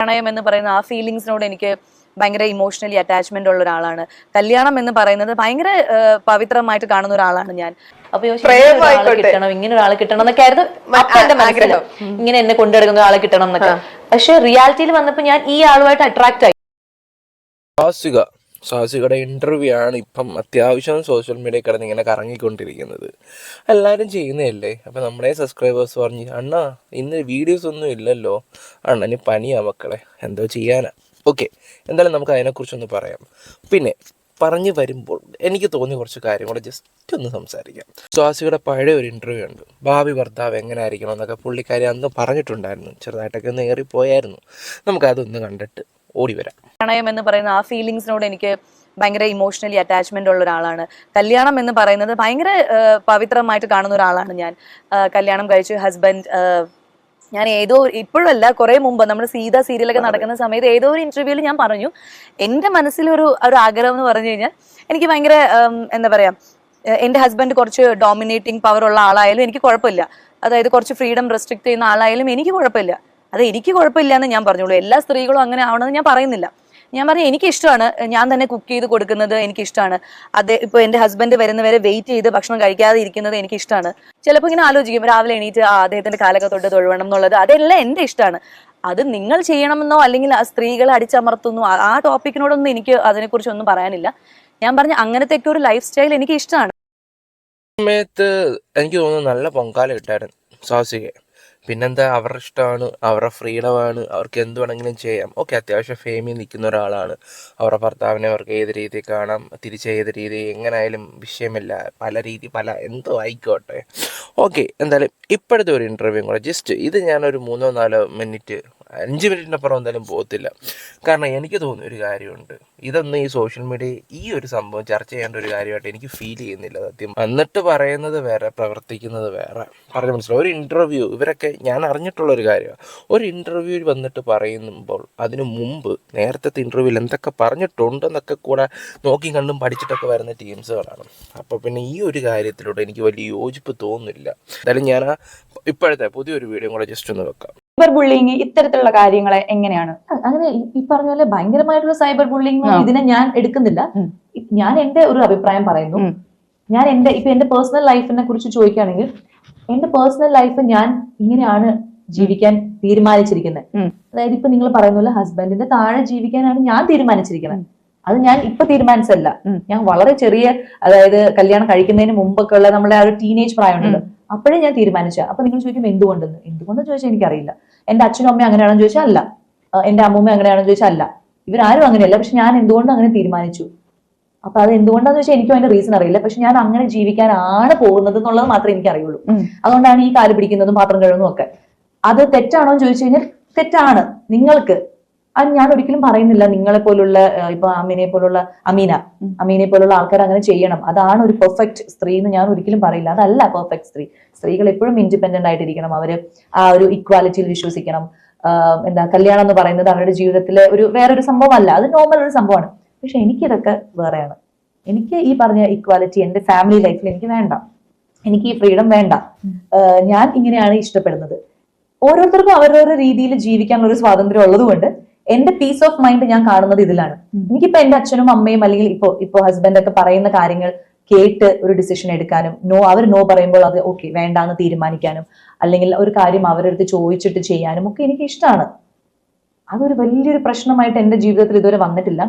പ്രണയം എന്ന് പറയുന്ന ആ ഫീലിങ്സിനോട് എനിക്ക് ഭയങ്കര ഇമോഷണലി അറ്റാച്ച്മെന്റ് ഉള്ള ഒരാളാണ്. കല്യാണം എന്ന് പറയുന്നത് ഭയങ്കര പവിത്രമായിട്ട് കാണുന്ന ഒരാളാണ് ഞാൻ. അപ്പൊ കിട്ടണം ഇങ്ങനെ ഒരാളെ കിട്ടണം എന്നൊക്കെ ആയിരുന്നു എന്റെ ആഗ്രഹം. ഇങ്ങനെ എന്നെ കൊണ്ടുനടക്കുന്ന ഒരാളെ കിട്ടണം എന്നൊക്കെ. പക്ഷെ റിയാലിറ്റിയിൽ വന്നപ്പോ ഞാൻ ഈ ആളുമായിട്ട് അട്രാക്ട് ആയി. സാസിക സാസികയുടെ ഇന്റർവ്യൂ ആണ് ഇപ്പം അത്യാവശ്യം സോഷ്യൽ മീഡിയ കിടന്ന് ഇങ്ങനെ കറങ്ങിക്കൊണ്ടിരിക്കുന്നത്. എല്ലാവരും ചെയ്യുന്നതല്ലേ? അപ്പം നമ്മുടെ സബ്സ്ക്രൈബേഴ്സ് പറഞ്ഞ് അണ്ണാ ഇന്ന് വീഡിയോസ് ഒന്നും ഇല്ലല്ലോ. അണ്ണന് പനിയാ മക്കളെ. എന്തോ ചെയ്യാനാ. ഓക്കെ എന്തായാലും നമുക്ക് അതിനെക്കുറിച്ചൊന്ന് പറയാം. പിന്നെ പറഞ്ഞു വരുമ്പോൾ എനിക്ക് തോന്നിയ കുറച്ച് കാര്യങ്ങൾ ജസ്റ്റ് ഒന്ന് സംസാരിക്കാം. സ്വാസിയുടെ പഴയ ഒരു ഇന്റർവ്യൂ ഉണ്ട് ഭാവി ഭർത്താവ് എങ്ങനെ ആയിരിക്കണം എന്നൊക്കെ പുള്ളിക്കാരി അന്ന് പറഞ്ഞിട്ടുണ്ടായിരുന്നു. ചെറുതായിട്ടൊക്കെ ഒന്ന് ഏറിപ്പോയായിരുന്നു. നമുക്കതൊന്ന് കണ്ടിട്ട് ഓടി വരാം. പ്രണയം എന്ന് പറയുന്ന ആ ഫീലിങ്സിനോട് എനിക്ക് ഭയങ്കര ഇമോഷണലി അറ്റാച്ച്മെന്റ് ഉള്ള ഒരാളാണ്. കല്യാണം എന്ന് പറയുന്നത് ഭയങ്കര പവിത്രമായിട്ട് കാണുന്ന ഒരാളാണ് ഞാൻ. കല്യാണം കഴിച്ച് ഹസ്ബൻഡ് ഞാൻ ഏതോ ഇപ്പോഴല്ല കുറെ മുമ്പ് നമ്മൾ സീത സീരിയലൊക്കെ നടക്കുന്ന സമയത്ത് ഏതോ ഒരു ഇന്റർവ്യൂവിൽ ഞാൻ പറഞ്ഞു എന്റെ മനസ്സിലൊരു ഒരു ആഗ്രഹം എന്ന് പറഞ്ഞു കഴിഞ്ഞാൽ എനിക്ക് ഭയങ്കര എന്താ പറയാ എന്റെ ഹസ്ബൻഡ് കുറച്ച് ഡോമിനേറ്റിംഗ് പവർ ഉള്ള ആളായാലും എനിക്ക് കുഴപ്പമില്ല. അതായത് കുറച്ച് ഫ്രീഡം റെസ്ട്രിക്ട് ചെയ്യുന്ന ആളായാലും എനിക്ക് കുഴപ്പമില്ല. അത് എനിക്ക് കുഴപ്പമില്ല എന്ന് ഞാൻ പറഞ്ഞോളൂ. എല്ലാ സ്ത്രീകളും അങ്ങനെ ആവണമെന്ന് ഞാൻ പറയുന്നില്ല. ഞാൻ പറഞ്ഞു എനിക്ക് ഇഷ്ടമാണ് ഞാൻ തന്നെ കുക്ക് ചെയ്ത് കൊടുക്കുന്നത് എനിക്ക് ഇഷ്ടമാണ് അത് ഇപ്പൊ എന്റെ ഹസ്ബൻഡ് വരുന്നവരെ വെയിറ്റ് ചെയ്ത് ഭക്ഷണം കഴിക്കാതെ ഇരിക്കുന്നത് എനിക്ക് ഇഷ്ടമാണ് ചിലപ്പോൾ ഇങ്ങനെ ആലോചിക്കും. രാവിലെ എണീറ്റ് ആ അദ്ദേഹത്തിന്റെ കാലൊക്കെ തൊട്ട് തൊഴുവണം എന്നുള്ളത് അതെല്ലാം എന്റെ ഇഷ്ടമാണ്. അത് നിങ്ങൾ ചെയ്യണമെന്നോ അല്ലെങ്കിൽ ആ സ്ത്രീകളെ അടിച്ചമർത്തുന്നു ആ- ടോപ്പിക്കിനോടൊന്നും എനിക്ക് അതിനെക്കുറിച്ചൊന്നും പറയാനില്ല. ഞാൻ പറഞ്ഞ അങ്ങനത്തെ ഒരു ലൈഫ് സ്റ്റൈൽ എനിക്ക് ഇഷ്ടമാണ് സമയത്ത് എനിക്ക് തോന്നുന്നു നല്ല പൊങ്കാല കിട്ടായിരുന്നു സാഹസികയെ പിന്നെന്താ? അവരുടെ ഇഷ്ടമാണ് അവരുടെ ഫ്രീഡമാണ് അവർക്ക് എന്ത് വേണമെങ്കിലും ചെയ്യാം. ഓക്കെ അത്യാവശ്യം ഫേമിൽ നിൽക്കുന്ന ഒരാളാണ്. അവരുടെ ഭർത്താവിനെ അവർക്ക് ഏത് രീതി കാണാം തിരിച്ച് ഏത് രീതി എങ്ങനെയായാലും വിഷയമില്ല. പല രീതി പല എന്തോ ആയിക്കോട്ടെ. ഓക്കെ എന്തായാലും ഇപ്പോഴത്തെ ഒരു ഇന്റർവ്യൂ കൂടെ ജസ്റ്റ് ഇത് ഞാനൊരു മൂന്നോ നാലോ മിനിറ്റ് അഞ്ച് മിനിറ്റിനപ്പുറം എന്തായാലും പോകത്തില്ല. കാരണം എനിക്ക് തോന്നുന്ന ഒരു കാര്യമുണ്ട്. ഇതൊന്നും ഈ സോഷ്യൽ മീഡിയ ഈ ഒരു സംഭവം ചർച്ച ചെയ്യേണ്ട ഒരു കാര്യമായിട്ട് എനിക്ക് ഫീൽ ചെയ്യുന്നില്ല സത്യം. എന്നിട്ട് പറയുന്നത് വേറെ പ്രവർത്തിക്കുന്നത് വേറെ. പറഞ്ഞു മനസ്സിലാവും ഒരു ഇന്റർവ്യൂ ഇവരൊക്കെ ഞാൻ അറിഞ്ഞിട്ടുള്ള ഒരു കാര്യമാണ് ഒരു ഇന്റർവ്യൂവിൽ വന്നിട്ട് പറയുമ്പോൾ അതിനു മുമ്പ് നേരത്തെ ഇന്റർവ്യൂവിൽ എന്തൊക്കെ പറഞ്ഞിട്ടുണ്ടെന്നൊക്കെ കൂടെ നോക്കി കണ്ടും പഠിച്ചിട്ടൊക്കെ വരുന്ന ടീംസുകളാണ് അപ്പോൾ പിന്നെ ഈ ഒരു കാര്യത്തിലൂടെ എനിക്ക് വലിയ യോജിപ്പ് തോന്നുന്നില്ല. എന്തായാലും ഞാൻ ഇപ്പോഴത്തെ പുതിയൊരു വീഡിയോ കൂടെ ജസ്റ്റ് ഒന്ന് വെക്കാം. സൈബർ ബുള്ളിങ് ഇത്തരത്തിലുള്ള കാര്യങ്ങളെ എങ്ങനെയാണ്? അങ്ങനെ ഈ- പറഞ്ഞ പോലെ ഭയങ്കരമായിട്ടുള്ള സൈബർ ബുള്ളിങ് ഇതിനെ ഞാൻ എടുക്കുന്നില്ല. ഞാൻ എന്റെ ഒരു അഭിപ്രായം പറയുന്നു. ഞാൻ എന്റെ ഇപ്പൊ എന്റെ പേഴ്സണൽ ലൈഫിനെ കുറിച്ച് ചോദിക്കുകയാണെങ്കിൽ എന്റെ പേഴ്സണൽ ലൈഫ് ഞാൻ ഇങ്ങനെയാണ് ജീവിക്കാൻ തീരുമാനിച്ചിരിക്കുന്നത്. അതായത് ഇപ്പൊ നിങ്ങൾ പറയുന്ന ഹസ്ബൻഡിന്റെ താഴെ ജീവിക്കാനാണ് ഞാൻ തീരുമാനിച്ചിരിക്കുന്നത്. അത് ഞാൻ ഇപ്പൊ തീരുമാനിച്ചല്ല ഞാൻ വളരെ ചെറിയ അതായത് കല്യാണം കഴിക്കുന്നതിന് മുമ്പൊക്കെ ഉള്ള നമ്മുടെ ആ ഒരു ടീനേജ് പ്രായമുണ്ടല്ലോ. അപ്പോഴേ ഞാൻ തീരുമാനിച്ചു അപ്പൊ നിങ്ങൾ ചോദിക്കും എന്തുകൊണ്ടെന്ന്? എന്തുകൊണ്ടെന്ന് ചോദിച്ചാൽ എനിക്കറിയില്ല. എന്റെ അച്ഛനും അമ്മയും അങ്ങനെയാണെന്ന് ചോദിച്ചാൽ അല്ല. എന്റെ അമ്മൂമ്മ അങ്ങനെയാണെന്ന് ചോദിച്ചാൽ അല്ല. ഇവരാരും അങ്ങനെയല്ല. പക്ഷെ ഞാൻ എന്തുകൊണ്ട് അങ്ങനെ തീരുമാനിച്ചു? അപ്പൊ അത് എന്തുകൊണ്ടാന്ന് വെച്ചാൽ എനിക്കും അതിന്റെ റീസൺ അറിയില്ല. പക്ഷെ ഞാൻ അങ്ങനെ ജീവിക്കാനാണ് പോകുന്നത് എന്നുള്ളത് മാത്രമേ എനിക്ക് അറിയുള്ളൂ അതുകൊണ്ടാണ് ഈ കാൽ പിടിക്കുന്നതും പാത്രം കഴുകുന്നതും ഒക്കെ. അത് തെറ്റാണോ എന്ന് ചോദിച്ചു കഴിഞ്ഞാൽ തെറ്റാണ്. നിങ്ങൾക്ക് അത് ഞാൻ ഒരിക്കലും പറയുന്നില്ല നിങ്ങളെ പോലുള്ള ഇപ്പൊ അമീനെ പോലുള്ള അമീന അമീനെ പോലുള്ള ആൾക്കാർ അങ്ങനെ ചെയ്യണം. അതാണ് ഒരു പെർഫെക്റ്റ് സ്ത്രീ എന്ന് ഞാൻ ഒരിക്കലും പറയില്ല. അതല്ല പെർഫെക്റ്റ് സ്ത്രീ. സ്ത്രീകൾ എപ്പോഴും ഇൻഡിപെൻഡന്റ് ആയിട്ടിരിക്കണം. അവർ ആ ഒരു ഇക്വാലിറ്റിയിൽ വിശ്വസിക്കണം. എന്താ കല്യാണം എന്ന് പറയുന്നത് അവരുടെ ജീവിതത്തിലെ ഒരു വേറൊരു സംഭവമല്ല. അത് നോർമൽ ഒരു സംഭവമാണ്. പക്ഷെ എനിക്കിതൊക്കെ വേറെയാണ്. എനിക്ക് ഈ പറഞ്ഞ ഇക്വാലിറ്റി എന്റെ ഫാമിലി ലൈഫിൽ എനിക്ക് വേണ്ട. എനിക്ക് ഈ ഫ്രീഡം വേണ്ട. ഞാൻ ഇങ്ങനെയാണ് ഇഷ്ടപ്പെടുന്നത്. ഓരോരുത്തർക്കും അവരവരുടെ രീതിയിൽ ജീവിക്കാനുള്ള ഒരു സ്വാതന്ത്ര്യം ഉള്ളതുകൊണ്ട് എന്റെ പീസ് ഓഫ് മൈൻഡ് ഞാൻ കാണുന്നത് ഇതിലാണ്. എനിക്കിപ്പോ എന്റെ അച്ഛനും അമ്മയും അല്ലെങ്കിൽ ഇപ്പോ ഇപ്പോ ഹസ്ബൻഡ് ഒക്കെ പറയുന്ന കാര്യങ്ങൾ കേട്ട് ഒരു ഡിസിഷൻ എടുക്കാനും നോ അവർ നോ പറയുമ്പോൾ അത് ഓക്കെ വേണ്ടാന്ന് തീരുമാനിക്കാനും അല്ലെങ്കിൽ ഒരു കാര്യം അവരുടെ അടുത്ത് ചോദിച്ചിട്ട് ചെയ്യാനും ഒക്കെ എനിക്ക് ഇഷ്ടമാണ് അതൊരു വലിയൊരു പ്രശ്നമായിട്ട് എന്റെ ജീവിതത്തിൽ ഇതുവരെ വന്നിട്ടില്ല.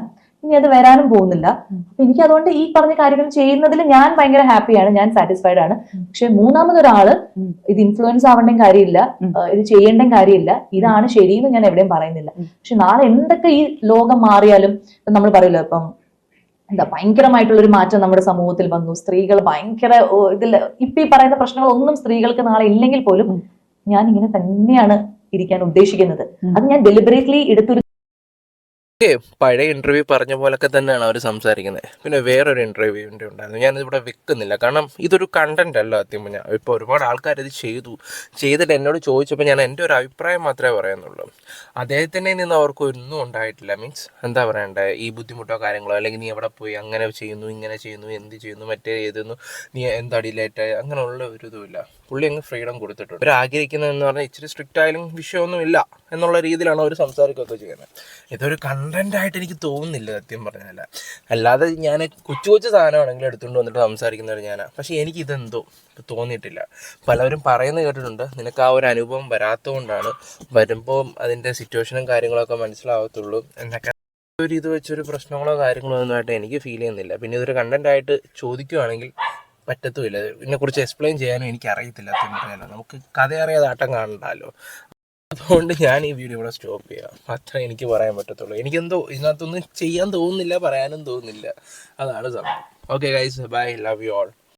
ഇനി അത് വരാനും പോകുന്നില്ല. അപ്പൊ എനിക്ക് അതുകൊണ്ട് ഈ പറഞ്ഞ കാര്യങ്ങൾ ചെയ്യുന്നതിൽ ഞാൻ ഭയങ്കര ഹാപ്പിയാണ്. ഞാൻ സാറ്റിസ്ഫൈഡ് ആണ്. പക്ഷെ മൂന്നാമതൊരാൾ. ഇത് ഇൻഫ്ലുവൻസ് ആവേണ്ട കാര്യമില്ല. ഇത് ചെയ്യേണ്ട കാര്യമില്ല. ഇതാണ് ശരിയെന്ന് ഞാൻ എവിടെയും പറയുന്നില്ല. പക്ഷെ നാളെ എന്തൊക്കെ ഈ ലോകം മാറിയാലും ഇപ്പൊ നമ്മൾ പറയല്ലോ ഇപ്പം എന്താ ഭയങ്കരമായിട്ടുള്ള ഒരു മാറ്റം നമ്മുടെ സമൂഹത്തിൽ വന്നു. സ്ത്രീകൾ ഭയങ്കര ഇതിൽ ഇപ്പൊ ഈ പറയുന്ന പ്രശ്നങ്ങൾ ഒന്നും സ്ത്രീകൾക്ക് നാളെ ഇല്ലെങ്കിൽ പോലും ഞാൻ ഇങ്ങനെ തന്നെയാണ് ഇരിക്കാൻ ഉദ്ദേശിക്കുന്നത്. അത് ഞാൻ ഡെലിബറേറ്റ്ലി എടുത്തൊരു പഴയ ഇന്റർവ്യൂ പറഞ്ഞ പോലൊക്കെ തന്നെയാണ് അവർ സംസാരിക്കുന്നത് പിന്നെ വേറൊരു ഇന്റർവ്യൂ ഉണ്ടായിരുന്നു. ഞാനിതിവിടെ വെക്കുന്നില്ല. കാരണം ഇതൊരു കണ്ടന്റ് അല്ല അത്യം ഞാൻ ഇപ്പോൾ ഒരുപാട് ആൾക്കാർ ഇത് ചെയ്തു. ചെയ്തിട്ട് എന്നോട് ചോദിച്ചപ്പോൾ ഞാൻ എന്റെ ഒരു അഭിപ്രായം മാത്രമേ പറയുന്നുള്ളൂ അദ്ദേഹത്തിനെ നിന്ന് അവർക്ക് ഒന്നും ഉണ്ടായിട്ടില്ല. മീൻസ് എന്താ പറയണ്ടേ? ഈ ബുദ്ധിമുട്ടോ കാര്യങ്ങളോ അല്ലെങ്കിൽ നീ എവിടെ പോയി? അങ്ങനെ ചെയ്യുന്നു ഇങ്ങനെ ചെയ്യുന്നു എന്ത് ചെയ്യുന്നു മറ്റേ ചെയ്തുന്നു നീ എന്താടി ലേറ്റായി അങ്ങനെയുള്ള ഒരു ഇതുമില്ല. പുള്ളി അങ്ങ് ഫ്രീഡം കൊടുത്തിട്ടുണ്ട്. അവർ ആഗ്രഹിക്കുന്നതെന്ന് പറഞ്ഞാൽ ഇച്ചിരി സ്ട്രിക്റ്റ് ആയാലും വിഷയമൊന്നുമില്ല എന്നുള്ള രീതിയിലാണ് അവർ സംസാരിക്കുകയൊക്കെ ചെയ്യുന്നത്. ഇതൊരു കണ്ടന്റ് ആയിട്ട് എനിക്ക് തോന്നുന്നില്ല സത്യം പറഞ്ഞാൽ അല്ലാതെ ഞാൻ കൊച്ചു കൊച്ചു സാധനമാണെങ്കിൽ എടുത്തുകൊണ്ട് വന്നിട്ട് സംസാരിക്കുന്നവർ ഞാനാണ് പക്ഷേ എനിക്ക് ഇതെന്തോ തോന്നിയിട്ടില്ല. പലവരും പറയുന്നത് കേട്ടിട്ടുണ്ട് നിനക്ക് ആ ഒരു അനുഭവം വരാത്തതുകൊണ്ടാണ് വരുമ്പോൾ അതിന്റെ സിറ്റുവേഷനും കാര്യങ്ങളൊക്കെ മനസ്സിലാവത്തുള്ളൂ എന്നൊക്കെ. ഒരു ഇത് വെച്ചൊരു പ്രശ്നങ്ങളോ കാര്യങ്ങളോ ഒന്നും ആയിട്ട് എനിക്ക് ഫീൽ ചെയ്യുന്നില്ല. പിന്നെ ഇതൊരു കണ്ടന്റ് ആയിട്ട് ചോദിക്കുവാണെങ്കിൽ പറ്റത്തുമില്ല. ഇതിനെക്കുറിച്ച് എക്സ്പ്ലെയിൻ ചെയ്യാനും എനിക്ക് അറിയത്തില്ല പറയാലോ നമുക്ക് കഥ അറിയാതെ ആട്ടം കാണണ്ടല്ലോ അതുകൊണ്ട് ഞാൻ ഈ വീഡിയോ ഇവിടെ സ്റ്റോപ്പ് ചെയ്യാം. അത്രേ എനിക്ക് പറയാൻ പറ്റത്തുള്ളൂ. എനിക്കെന്തോ ഇതിനകത്തൊന്നും ചെയ്യാൻ തോന്നുന്നില്ല പറയാനും തോന്നുന്നില്ല. അതാണ് സംഭവം. Okay guys bye love you all